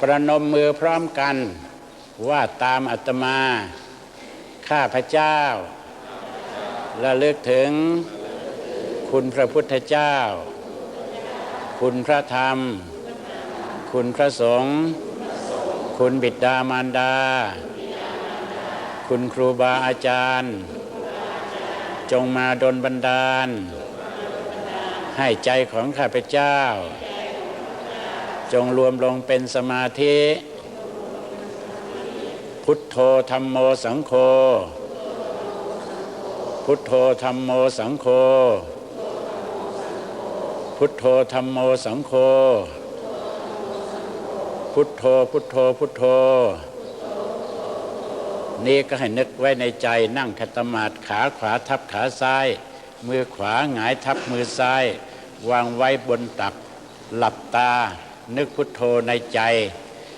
ประนมมือพร้อมกัน ว่าตามอาตมา ข้าพระเจ้าระลึกถึง คุณพระพุทธเจ้า คุณพระธรรม คุณพระสงฆ์คุณบิดามารดา คุณครูบาอาจารย์ จงมาดลบันดาล ให้ใจของข้าพเจ้า จงรวมลงเป็นสมาธิ พุทโธธรรมโมสังโฆ พุทโธธรรมโมสังโฆ พุทโธธรรมโมสังโฆ พุทโธพุทโธพุทโธ นี่ก็ให้นึกไว้ในใจนั่งคัตมาดขาขวาทับขาซ้าย มือขวาหงายทับมือซ้าย วางไว้บนตักหลับตา นึกพุทโธในใจ